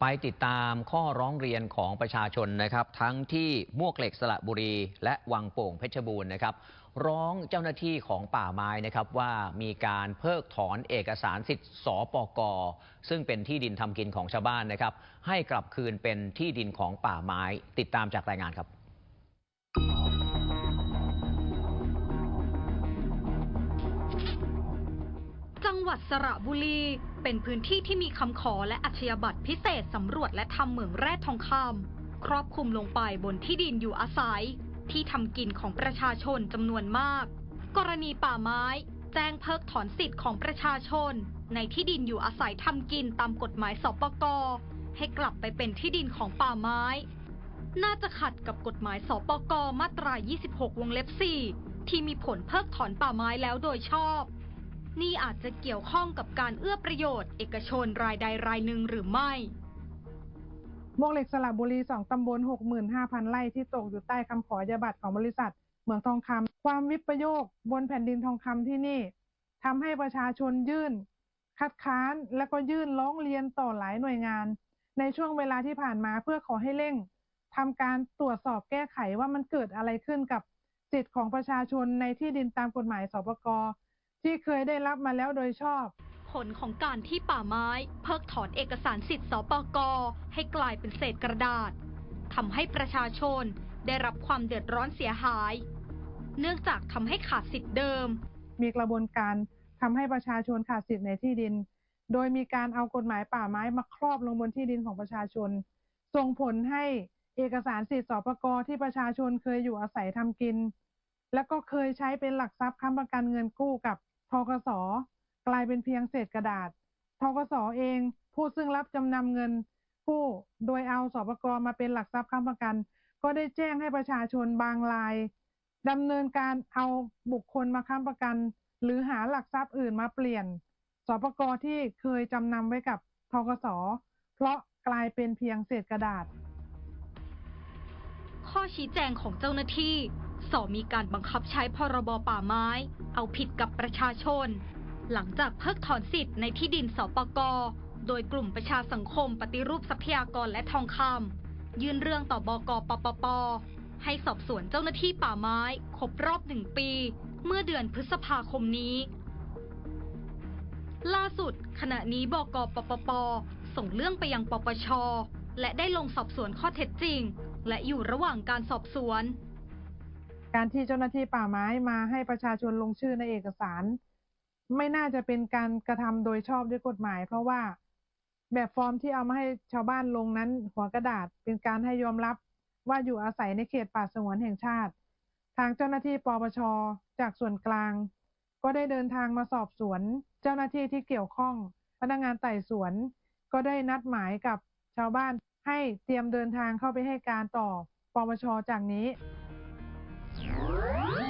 ไปติดตามข้อร้องเรียนของประชาชนนะครับ ทั้งที่มวกเหล็กสระบุรี และวังโป่งเพชรบูรณ์นะครับ ร้องเจ้าหน้าที่ของป่าไม้นะครับว่ามีการเพิกถอนเอกสารสิทธิ์สปกซึ่งเป็นที่ดินทำกินของชาวบ้านนะครับ ให้กลับคืนเป็นที่ดินของป่าไม้ติดตามจากรายงานครับ งหวัดสระบุรี เป็นพื้นที่ที่มีคำขอและอัชญาบัตรพิเศษสำรวจและทำเหมืองแร่ทองคำครอบคลุมลงไปบนที่ดินอยู่อาศัย ที่ทำกินของประชาชนจำนวนมาก กรณีป่าไม้ แจ้งเพิกถอนสิทธิ์ของประชาชน ในที่ดินอยู่อาศัยทำกินตามกฎหมายสปกให้กลับไปเป็นที่ดินของป่าไม้ น่าจะขัดกับกฎหมายสปกมาตรา 26 วงเล็บ 4 ที่มีผลเพิกถอนป่าไม้แล้วโดยชอบ นี่อาจจะเกี่ยวข้องกับการเอื้อประโยชน์ เอกชนรายใดรายหนึ่งหรือไม่มวกเหล็กสระบุรีสองตำบลหกหมื่นห้าพันไร่ที่ตกอยู่ใต้คำขอยาบัตรของบริษัทเหมืองทองคำความวิปโยคบนแผ่นดินทองคำที่นี่ทำให้ประชาชนยื่น คัดค้านและก็ยื่นร้องเรียนต่อหลายหน่วยงาน ในช่วงเวลาที่ผ่านมาเพื่อขอให้เร่งทำการตรวจสอบแก้ไขว่ามันเกิดอะไรขึ้นกับสิทธิ์ของประชาชนในที่ดินตามกฎหมายสปก ที่เคยได้รับมาแล้วโดยชอบ ผลของการที่ป่าไม้ เพิกถอนเอกสารสิทธิ์สปกให้กลายเป็นเศษกระดาษทำให้ประชาชนได้รับความเดือดร้อนเสียหาย เนื่องจากทำให้ขาดสิทธิ์เดิม มีกระบวนการทำให้ประชาชนขาดสิทธิ์ในที่ดิน โดยมีการเอากฎหมายป่าไม้มาครอบลงบนที่ดินของประชาชน ส่งผลให้เอกสารสิทธิ์สปกที่ประชาชนเคยอยู่อาศัยทำกิน และก็เคยใช้เป็นหลักทรัพย์ค้ำประกันเงินกู้กับ ทกสกลายเป็นเพียงเศษกระดาษทกสเอง ผู้ซึ่งรับจำนำเงินกู้โดยเอาสปกมาเป็นหลักทรัพย์ค้ำประกัน ก็ได้แจ้งให้ประชาชนบางรายดำเนินการเอาบุคคลมาค้ำประกัน หรือหาหลักทรัพย์อื่นมาเปลี่ยนสปกที่เคยจำนำไว้กับทกสเพราะกลายเป็นเพียงเศษกระดาษ ข้อชี้แจงของเจ้าหน้าที่ สอมีการบังคับใช้พรบป่าไม้ เอาผิดกับประชาชน หลังจากเพิกถอนสิทธิ์ในที่ดินสปกโดยกลุ่มประชาสังคมปฏิรูปทรัพยากรและทองคำยื่นเรื่องต่อบกปปป ให้สอบสวนเจ้าหน้าที่ป่าไม้ครบรอบหนึ่งปี เมื่อเดือนพฤษภาคมนี้ ล่าสุด ขณะนี้บกปปป ส่งเรื่องไปยังปปช และได้ลงสอบสวนข้อเท็จจริง และอยู่ระหว่างการสอบสวน การที่เจ้าหน้าที่ป่าไม้มาให้ประชาชนลงชื่อในเอกสาร ไม่น่าจะเป็นการกระทำโดยชอบด้วยกฎหมาย เพราะว่าแบบฟอร์มที่เอามาให้ชาวบ้านลงนั้น หัวกระดาษเป็นการให้ยอมรับว่าอยู่อาศัยในเขตป่าสงวนแห่งชาติ ทางเจ้าหน้าที่ปปชจากส่วนกลาง ก็ได้เดินทางมาสอบสวน เจ้าหน้าที่ที่เกี่ยวข้อง พนักงานไต่สวน ก็ได้นัดหมายกับชาวบ้านให้เตรียมเดินทางเข้าไปให้การต่อปปชจากนี้ Thank you.